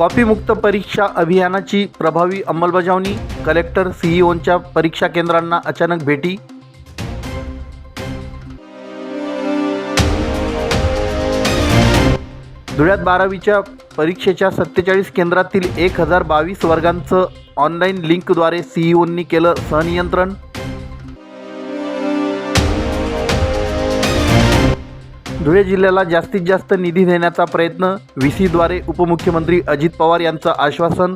कॉपीमुक्त परीक्षा अभियानाची प्रभावी अंमलबजावणी कलेक्टर सीईओंच्या परीक्षा केंद्रांना अचानक भेटी. धुळ्यात बारावीच्या परीक्षेच्या सत्तेचाळीस केंद्रातील एक हजार बावीस वर्गांचं ऑनलाईन लिंकद्वारे सीईओंनी केलं सहनियंत्रण. धुळे जिल्ह्याला जास्तीत जास्त निधी देण्याचा प्रयत्न व्ही सीद्वारे उपमुख्यमंत्री अजित पवार यांचं आश्वासन.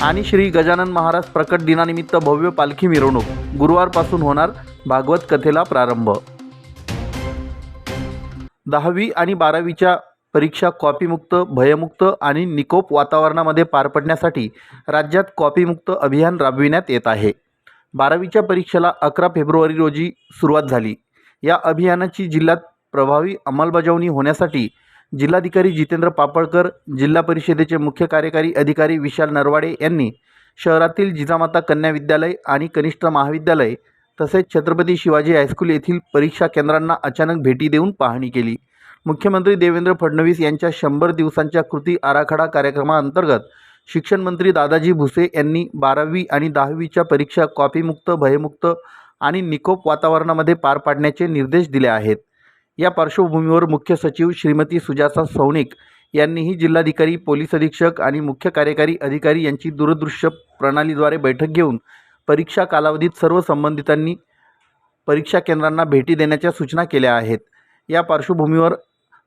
आणि श्री गजानन महाराज प्रकट दिनानिमित्त भव्य पालखी मिरवणूक. गुरुवारपासून होणार भागवत कथेला प्रारंभ. दहावी आणि बारावीच्या परीक्षा कॉपीमुक्त भयमुक्त आणि निकोप वातावरणामध्ये पार पडण्यासाठी राज्यात कॉपीमुक्त अभियान राबविण्यात येत आहे. बारावीच्या परीक्षेला अकरा फेब्रुवारी रोजी सुरुवात झाली. या अभियानाची जिल्ह्यात प्रभावी अंमलबजावणी होण्यासाठी जिल्हाधिकारी जितेंद्र पापळकर जिल्हा परिषदेचे मुख्य कार्यकारी अधिकारी विशाल नरवाडे यांनी शहरातील जिजामाता कन्या विद्यालय आणि कनिष्ठ महाविद्यालय तसेच छत्रपती शिवाजी हायस्कूल येथील परीक्षा केंद्रांना अचानक भेटी देऊन पाहणी केली. मुख्यमंत्री देवेंद्र फडणवीस यांच्या शंभर दिवसांच्या कृती आराखडा कार्यक्रमाअंतर्गत शिक्षण मंत्री दादाजी भुसे यांनी बारावी आणि दहावीच्या परीक्षा कॉपीमुक्त भयमुक्त आणि निकोप वातावरणामध्ये पार पाडण्याचे निर्देश दिले आहेत. या पार्श्वभूमीवर मुख्य सचिव श्रीमती सुजाता सौनिक यांनीही जिल्हाधिकारी पोलीस अधीक्षक आणि मुख्य कार्यकारी अधिकारी यांची दूरदृश्य प्रणालीद्वारे बैठक घेऊन परीक्षा कालावधीत सर्व संबंधितांनी परीक्षा केंद्रांना भेटी देण्याच्या सूचना केल्या आहेत. या पार्श्वभूमीवर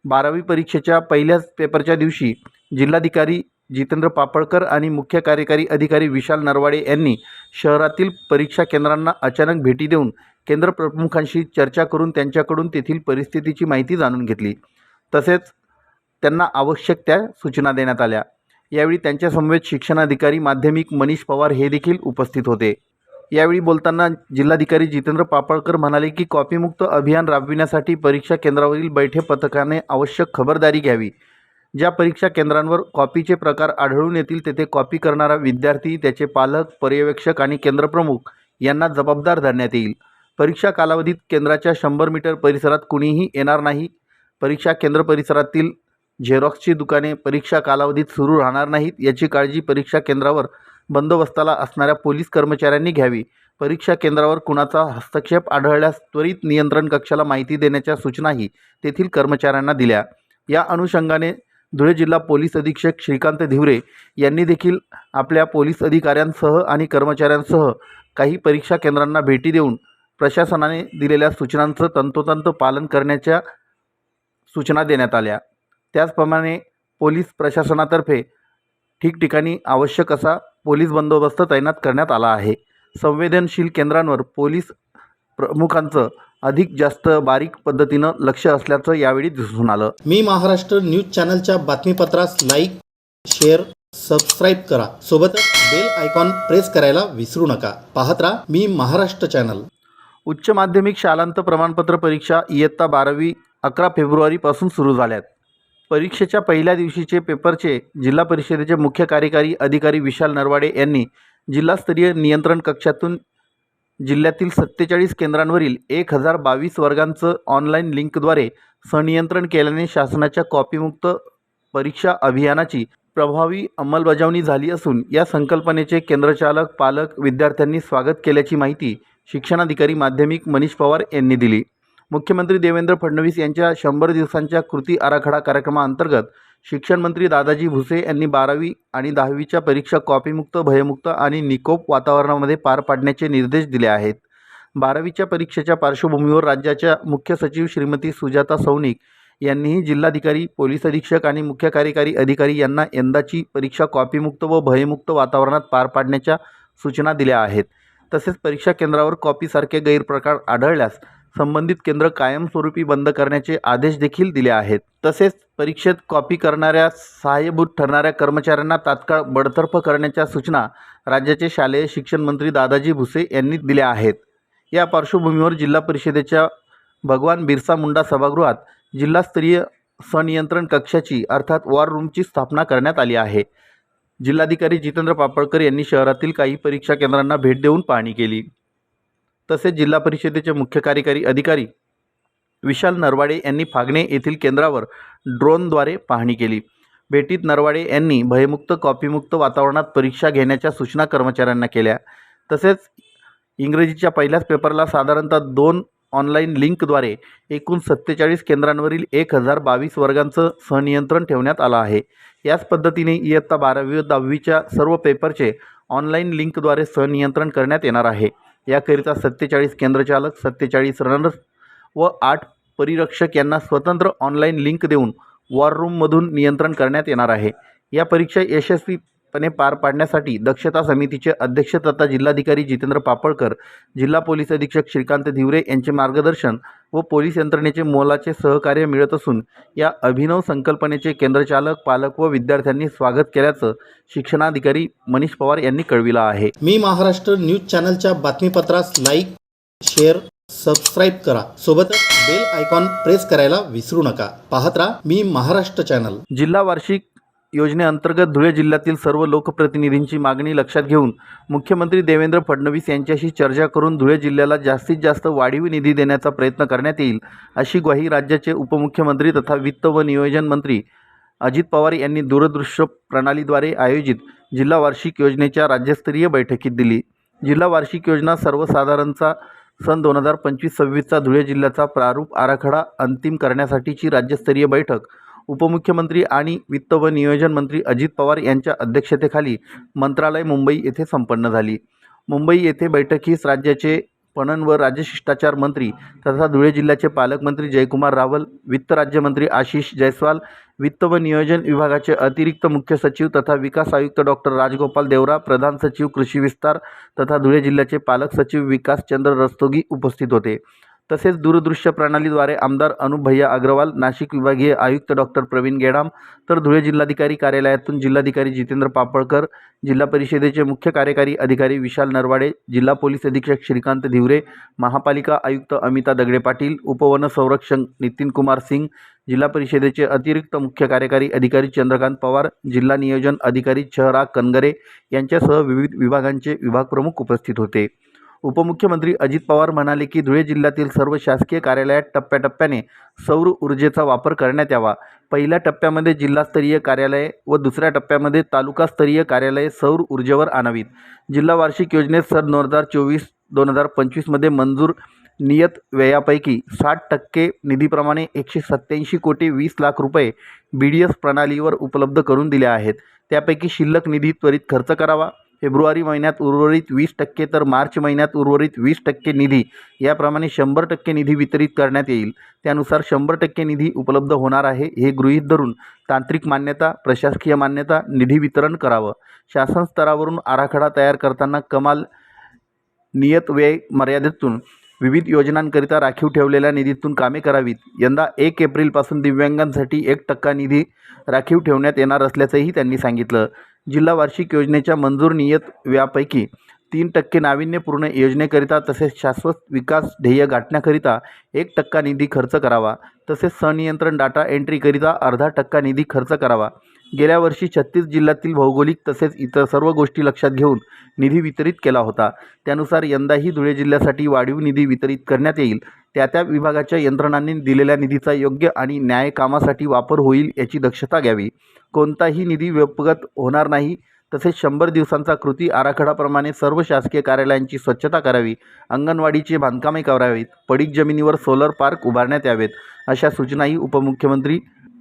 बारावी परीक्षेच्या पहिल्याच पेपरच्या दिवशी जिल्हाधिकारी जितेंद्र पापळकर आणि मुख्य कार्यकारी अधिकारी विशाल नरवाडे यांनी शहरातील परीक्षा केंद्रांना अचानक भेटी देऊन केंद्र प्रमुखांशी चर्चा करून त्यांच्याकडून तेथील परिस्थितीची माहिती जाणून घेतली. तसेच त्यांना आवश्यक त्या सूचना देण्यात आल्या. यावेळी त्यांच्यासमवेत शिक्षणाधिकारी माध्यमिक मनीष पवार हे देखील उपस्थित होते. यावेळी बोलताना जिल्हाधिकारी जितेंद्र पापळकर म्हणाले की कॉपीमुक्त अभियान राबविण्यासाठी परीक्षा केंद्रावरील बैठे पथकाने आवश्यक खबरदारी घ्यावी. ज्या परीक्षा केंद्रांवर कॉपीचे प्रकार आढळून येतील तेथे कॉपी करणारा विद्यार्थी त्याचे पालक पर्यवेक्षक आणि केंद्रप्रमुख यांना जबाबदार धरण्यात येईल. परीक्षा कालावधीत केंद्राच्या शंभर मीटर परिसरात कुणीही येणार नाही. परीक्षा केंद्र परिसरातील झेरॉक्सची दुकाने परीक्षा कालावधीत सुरू राहणार नाहीत याची काळजी परीक्षा केंद्रावर बंदोबस्ताला असणाऱ्या पोलीस कर्मचाऱ्यांनी घ्यावी. परीक्षा केंद्रावर कुणाचा हस्तक्षेप आढळल्यास त्वरित नियंत्रण कक्षाला माहिती देण्याच्या सूचनाही तेथील कर्मचाऱ्यांना दिल्या. या अनुषंगाने धुळे जिल्हा पोलीस अधीक्षक श्रीकांत धिवरे यांनी देखील आपल्या पोलीस अधिकाऱ्यांसह आणि कर्मचाऱ्यांसह काही परीक्षा केंद्रांना भेटी देऊन प्रशासनाने दिलेल्या सूचनांचं तंतोतंत पालन करण्याच्या सूचना देण्यात आल्या. त्याचप्रमाणे पोलीस प्रशासनातर्फे ठिकठिकाणी आवश्यक असा पोलीस बंदोबस्त तैनात करण्यात आला आहे. संवेदनशील केंद्रांवर पोलीस प्रमुखांचं अधिक जास्त बारीक पद्धतीनं लक्ष असल्याचं यावेळी दिसून आलं. मी महाराष्ट्र न्यूज चॅनलच्या बातमीपत्रास लाईक शेअर सबस्क्राईब करा. सोबतच बेल आयकॉन प्रेस करायला विसरू नका. पाहत राहा मी महाराष्ट्र चॅनल. उच्च माध्यमिक शालांत प्रमाणपत्र परीक्षा इयत्ता बारावी अकरा फेब्रुवारीपासून सुरू झाल्यात. परीक्षेच्या पहिल्या दिवशीचे पेपरचे जिल्हा परिषदेचे मुख्य कार्यकारी अधिकारी विशाल नरवाडे यांनी जिल्हास्तरीय नियंत्रण कक्षातून जिल्ह्यातील सत्तेचाळीस केंद्रांवरील एक हजार बावीस वर्गांचं ऑनलाईन लिंकद्वारे संनियंत्रण केल्याने शासनाच्या कॉपीमुक्त परीक्षा अभियानाची प्रभावी अंमलबजावणी झाली असून या संकल्पनेचे केंद्रचालक पालक विद्यार्थ्यांनी स्वागत केल्याची माहिती शिक्षणाधिकारी माध्यमिक मनीष पवार यांनी दिली. मुख्यमंत्री देवेंद्र फडणवीस यांच्या शंभर दिवसांच्या कृती आराखडा कार्यक्रमाअंतर्गत शिक्षण मंत्री दादाजी भुसे यांनी बारावी आणि दहावीच्या परीक्षा कॉपीमुक्त भयमुक्त आणि निकोप वातावरणामध्ये पार पाडण्याचे निर्देश दिले आहेत. बारावीच्या परीक्षेच्या पार्श्वभूमीवर राज्याच्या मुख्य सचिव श्रीमती सुजाता सौनिक यांनीही जिल्हाधिकारी पोलीस अधीक्षक आणि मुख्य कार्यकारी अधिकारी यांना यंदाची परीक्षा कॉपीमुक्त व भयमुक्त वातावरणात पार पाडण्याच्या सूचना दिल्या आहेत. तसेच परीक्षा केंद्रावर कॉपीसारखे गैरप्रकार आढळल्यास संबंधित केंद्र कायमस्वरूपी बंद करण्याचे आदेश देखील दिले आहेत. तसेच परीक्षेत कॉपी करणाऱ्या सहाय्यभूत ठरणाऱ्या कर्मचाऱ्यांना तात्काळ बडतर्फ करण्याच्या सूचना राज्याचे शालेय शिक्षण मंत्री दादाजी भुसे यांनी दिल्या आहेत. या पार्श्वभूमीवर जिल्हा परिषदेच्या भगवान बिरसा मुंडा सभागृहात जिल्हास्तरीय संनियंत्रण कक्षाची अर्थात वॉर रूमची स्थापना करण्यात आली आहे. जिल्हाधिकारी जितेंद्र पापळकर यांनी शहरातील काही परीक्षा केंद्रांना भेट देऊन पाहणी केली. तसेच जिल्हा परिषदेचे मुख्य कार्यकारी अधिकारी विशाल नरवाडे यांनी फागणे येथील केंद्रावर ड्रोनद्वारे पाहणी केली. भेटीत नरवाडे यांनी भयमुक्त कॉपीमुक्त वातावरणात परीक्षा घेण्याच्या सूचना कर्मचाऱ्यांना केल्या. तसेच इंग्रजीच्या पहिल्याच पेपरला साधारणतः दोन ऑनलाईन लिंकद्वारे एकूण सत्तेचाळीस केंद्रांवरील एक हजार बावीस वर्गांचं सहनियंत्रण ठेवण्यात आलं आहे. याच पद्धतीने इयत्ता बारावी व दहावीच्या सर्व पेपरचे ऑनलाईन लिंकद्वारे सहनियंत्रण करण्यात येणार आहे. याकरिता सत्तेचाळीस केंद्रचालक सत्तेचाळीस रनर्स व आठ परिरक्षक यांना स्वतंत्र ऑनलाईन लिंक देऊन वॉर रूममधून नियंत्रण करण्यात येणार आहे. या परीक्षा यशस्वीपणे पार पाडण्यासाठी दक्षता समितीचे अध्यक्ष तथा जिल्हाधिकारी जितेंद्र पापळकर जिल्हा पोलीस अधीक्षक श्रीकांत धिवरे यांचे मार्गदर्शन व पोलीस यंत्रणेचे मोलाचे सहकार्य मिळत असून या अभिनव संकल्पनेचे केंद्रचालक पालक व विद्यार्थ्यांनी स्वागत केल्याचं शिक्षणाधिकारी मनीष पवार यांनी कळविलं आहे. मी महाराष्ट्र न्यूज चॅनलच्या बातमीपत्रास लाईक शेअर सबस्क्राईब करा. सोबतच बेल आयकॉन प्रेस करायला विसरू नका. पाहत राहा मी महाराष्ट्र चॅनल. जिल्हा वार्षिक योजनेअंतर्गत धुळे जिल्ह्यातील सर्व लोकप्रतिनिधींची मागणी लक्षात घेऊन मुख्यमंत्री देवेंद्र फडणवीस यांच्याशी चर्चा करून धुळे जिल्ह्याला जास्तीत जास्त वाढीव निधी देण्याचा प्रयत्न करण्यात येईल अशी ग्वाही राज्याचे उपमुख्यमंत्री तथा वित्त व नियोजन मंत्री अजित पवार यांनी दूरदृश्य प्रणालीद्वारे आयोजित जिल्हा वार्षिक योजनेच्या राज्यस्तरीय बैठकीत दिली. जिल्हा वार्षिक योजना सर्वसाधारणचा सन दोन हजार पंचवीस सव्वीसचा धुळे जिल्ह्याचा प्रारूप आराखडा अंतिम करण्यासाठीची राज्यस्तरीय बैठक उपमुख्यमंत्री आणि वित्त व नियोजन मंत्री अजित पवार यांच्या अध्यक्षतेखाली मंत्रालय मुंबई येथे संपन्न झाली. मुंबई येथे बैठकीस राज्याचे पणन व राजशिष्टाचार मंत्री तथा धुळे जिल्ह्याचे पालकमंत्री जयकुमार रावल वित्त राज्यमंत्री आशिष जयस्वाल वित्त व नियोजन विभागाचे अतिरिक्त मुख्य सचिव तथा विकास आयुक्त डॉक्टर राजगोपाल देवरा प्रधान सचिव कृषी विस्तार तथा धुळे जिल्ह्याचे पालक सचिव विकास चंद्र रस्तोगी उपस्थित होते. तसेच दूरदृश्य प्रणालीद्वारे आमदार अनुप भैया अग्रवाल नाशिक विभागीय आयुक्त डॉक्टर प्रवीण गेडाम तर धुळे जिल्हाधिकारी कार्यालयातून जिल्हाधिकारी जितेंद्र पापळकर जिल्हा परिषदेचे मुख्य कार्यकारी अधिकारी विशाल नरवाडे जिल्हा पोलीस अधीक्षक श्रीकांत धिवरे महापालिका आयुक्त अमिता दगडे पाटील उपवन संरक्षक नितीन कुमार सिंग जिल्हा परिषदेचे अतिरिक्त मुख्य कार्यकारी अधिकारी चंद्रकांत पवार जिल्हा नियोजन अधिकारी छहरा कनगरे यांच्यासह विविध विभागांचे विभागप्रमुख उपस्थित होते. उपमुख्यमंत्री अजित पवार म्हणाले की धुळे जिल्ह्यातील सर्व शासकीय कार्यालयात टप्प्याटप्प्याने सौर ऊर्जेचा वापर करण्यात यावा. पहिल्या टप्प्यामध्ये जिल्हास्तरीय कार्यालये व दुसऱ्या टप्प्यामध्ये तालुकास्तरीय कार्यालये सौर ऊर्जेवर आणावीत. जिल्हा वार्षिक योजनेत सन दोन हजार चोवीस दोन हजार पंचवीसमध्ये मंजूर नियत व्ययापैकी साठ टक्के निधीप्रमाणे एकशे सत्त्याऐंशी कोटी वीस लाख रुपये बी डी एस प्रणालीवर उपलब्ध करून दिले आहेत. त्यापैकी शिल्लक निधी त्वरित खर्च करावा. फेब्रुवारी महिन्यात उर्वरित वीस टक्के तर मार्च महिन्यात उर्वरित वीस टक्के निधी याप्रमाणे शंभर टक्के निधी वितरित करण्यात येईल. त्यानुसार शंभर टक्के निधी उपलब्ध होणार आहे हे गृहीत धरून तांत्रिक मान्यता प्रशासकीय मान्यता निधी वितरण करावं. शासन स्तरावरून आराखडा तयार करताना कमाल नियत व्यय मर्यादेतून विविध योजनांकरिता राखीव ठेवलेल्या निधीतून कामे करावीत. यंदा एक एप्रिलपासून दिव्यांगांसाठी एक टक्का निधी राखीव ठेवण्यात येणार असल्याचंही त्यांनी सांगितलं. जिल्हा वार्षिक योजनेच्या मंजूर नियत व्यापैकी तीन टक्के नाविन्यपूर्ण योजनेकरिता तसेच शाश्वत विकास ध्येय गाठण्याकरिता एक टक्का निधी खर्च करावा. तसेच संनियंत्रण डाटा एंट्रीकरिता अर्धा टक्का निधी खर्च करावा. गेल्या वर्षी छत्तीस जिल्ह्यातील भौगोलिक तसेच इतर सर्व गोष्टी लक्षात घेऊन निधी वितरित केला होता. त्यानुसार यंदाही धुळे जिल्ह्यासाठी वाढीव निधी वितरित करण्यात येईल. त्या त्या विभागाच्या यंत्रणांनी दिलेल्या निधीचा योग्य आणि न्याय कामासाठी वापर होईल याची दक्षता घ्यावी. कोणताही निधी व्यपगत होणार नाही. तसेच शंभर दिवसांचा कृती आराखडाप्रमाणे सर्व शासकीय कार्यालयांची स्वच्छता करावी. अंगणवाडीचे बांधकामे करावीत. पडीक जमिनीवर सोलर पार्क उभारण्यात यावेत अशा सूचनाही उपमुख्यमंत्री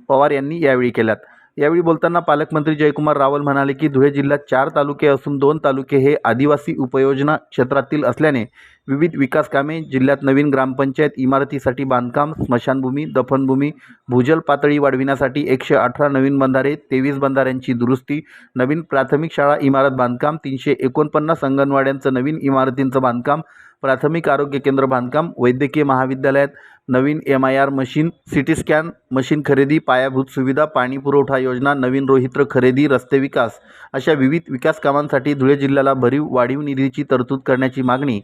पवार यांनी यावेळी केल्यात. यावेळी बोलताना पालकमंत्री जयकुमार रावल म्हणाले की धुळे जिल्ह्यात चार तालुके असून दोन तालुके हे आदिवासी उपयोजना क्षेत्रातील असल्याने विविध विकास कामे जिल्ह्यात नवीन ग्रामपंचायत इमारतीसाठी बांधकाम स्मशानभूमी दफनभूमी भूजल पातळी वाढविण्यासाठी एकशे अठरा नवीन बंधारे तेवीस बंधाऱ्यांची दुरुस्ती नवीन प्राथमिक शाळा इमारत बांधकाम तीनशे एकोणपन्नास अंगणवाड्यांचं नवीन इमारतींचं बांधकाम प्राथमिक आरोग्य केंद्र बांधकाम वैद्यकीय महाविद्यालयात नवीन M I R machine CT scan machine खरेदी पायाभूत सुविधा पाणी पुरवठा योजना नवीन रोहित्र खरेदी रस्ते विकास अशा विविध विकास कामांसाठी धुळे जिल्ह्याला भरीव वाढीव निधीची तरतूद करण्याची मागणी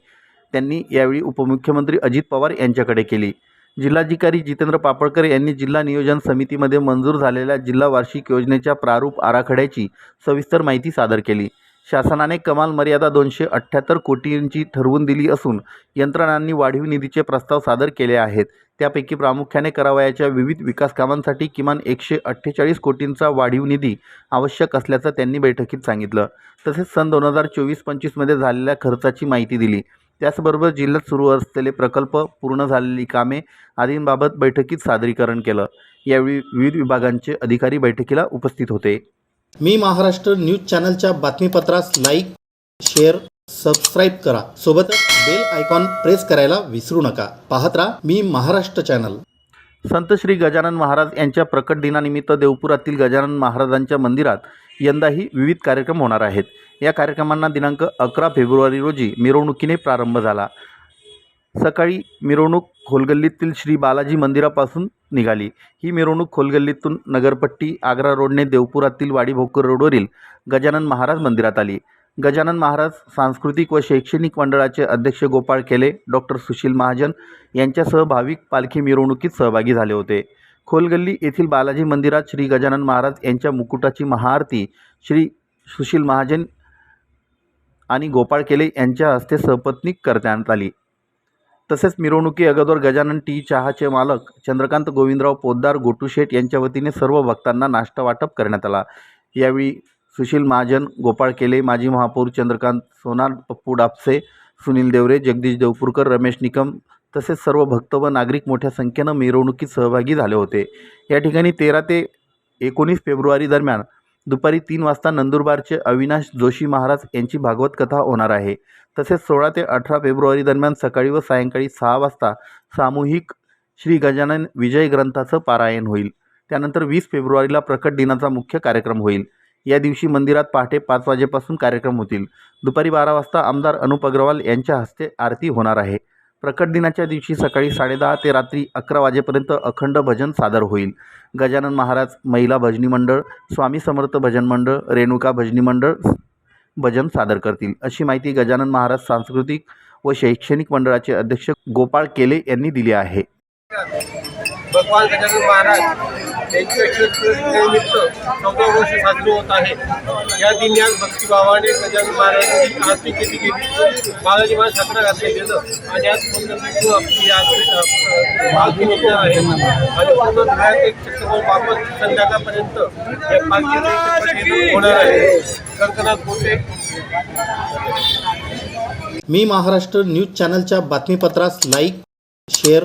त्यांनी यावेळी उपमुख्यमंत्री अजित पवार यांच्याकडे केली. जिल्हाधिकारी जितेंद्र पापळकर यांनी जिल्हा नियोजन समितीमध्ये मंजूर झालेल्या जिल्हा वार्षिक योजनेच्या प्रारूप आराखड्याची सविस्तर माहिती सादर केली. शासनाने कमाल मर्यादा दोनशे अठ्ठ्याहत्तर कोटींची ठरवून दिली असून यंत्रणांनी वाढीव निधीचे प्रस्ताव सादर केले आहेत. त्यापैकी प्रामुख्याने करावयाच्या विविध विकास कामांसाठी किमान एकशे अठ्ठेचाळीस कोटींचा वाढीव निधी आवश्यक असल्याचं त्यांनी बैठकीत सांगितलं. तसेच सन दोन हजार चोवीस पंचवीसमध्ये झालेल्या खर्चाची माहिती दिली. त्याचबरोबर जिल्ह्यात सुरू असलेले प्रकल्प पूर्ण झालेली कामे आदींबाबत बैठकीत सादरीकरण केलं. यावेळी विविध विभागांचे अधिकारी बैठकीला उपस्थित होते. मी महाराष्ट्र न्यूज चॅनलच्या बातमीपत्रास लाईक शेअर सबस्क्राईब करा. सोबतच बेल आयकॉन प्रेस करायला विसरू नका. पाहत राहा मी महाराष्ट्र चॅनल. संत श्री गजानन महाराज यांच्या प्रकट दिनानिमित्त देवपुरातील गजानन महाराजांच्या मंदिरात यंदाही विविध कार्यक्रम होणार आहेत. या कार्यक्रमांना दिनांक अकरा फेब्रुवारी रोजी मिरवणुकीने प्रारंभ झाला. सकाळी मिरवणूक खोलगल्लीतील श्री बालाजी मंदिरापासून निघाली. ही मिरवणूक खोलगल्लीतून नगरपट्टी आग्रा रोडने देवपुरातील वाडी भोकर रोडवरील गजानन महाराज मंदिरात आली. गजानन महाराज सांस्कृतिक व शैक्षणिक मंडळाचे अध्यक्ष गोपाळ केले डॉक्टर सुशील महाजन यांच्यासह भाविक पालखी मिरवणुकीत सहभागी झाले होते. खोलगल्ली येथील बालाजी मंदिरात श्री गजानन महाराज यांच्या मुकुटाची महाआरती श्री सुशील महाजन आणि गोपाळ केले यांच्या हस्ते सपत्नीक करण्यात आली. तसेच मिरवणुकी अगोदर गजानन टी. चहाचे मालक चंद्रकांत गोविंदराव पोद्दार गोटूशेठ यांच्या वतीने सर्व भक्तांना नाश्ता वाटप करण्यात आला. यावेळी सुशील महाजन गोपाळ केले माजी महापौर चंद्रकांत सोनार पप्पू डापसे सुनील देवरे जगदीश देवपूरकर रमेश निकम तसेच सर्व भक्त व नागरिक मोठ्या संख्येनं मिरवणुकीत सहभागी झाले होते. या ठिकाणी तेरा ते एकोणीस फेब्रुवारी दरम्यान दुपारी तीन वाजता नंदुरबारचे अविनाश जोशी महाराज यांची भागवत कथा होणार आहे. तसेच सोळा ते अठरा फेब्रुवारी दरम्यान सकाळी व सायंकाळी सहा वाजता सामूहिक श्री गजानन विजय ग्रंथाचं पारायण होईल. त्यानंतर वीस फेब्रुवारीला प्रकट दिनाचा मुख्य कार्यक्रम होईल. या दिवशी मंदिरात पहाटे पाच वाजेपासून कार्यक्रम होतील. दुपारी बारा वाजता आमदार अनुप अग्रवाल यांच्या हस्ते आरती होणार आहे. प्रकट दिनाच्या दिवशी सकाळी साडेदहा ते रात्री अकरा वाजेपर्यंत अखंड भजन सादर होईल. गजानन महाराज महिला भजनी मंडळ स्वामी समर्थ भजन मंडळ रेणुका भजनी मंडळ भजन सादर करतील. अशी माहिती गजानन महाराज सांस्कृतिक व शैक्षणिक मंडळाचे अध्यक्ष गोपाळ केले यांनी दिली आहे. भगवान गजानन महाराज यांच्या निमित्त चौदा वर्ष साजरे होत आहे. या दिनी आज भक्तीभावाने गजानन महाराजांची आरती केली गेली. बालाजी महाराज साजरा घातले गेलं आणि आज पूर्ण आरती निघणार आहे. आणि पूर्ण धुळ्यात एक चक्रवर वापस संध्याकाळपर्यंत या पालखीचे होणार आहे. कंकनाथ मोठे मी महाराष्ट्र न्यूज चॅनलच्या बातमीपत्रास लाईक शेअर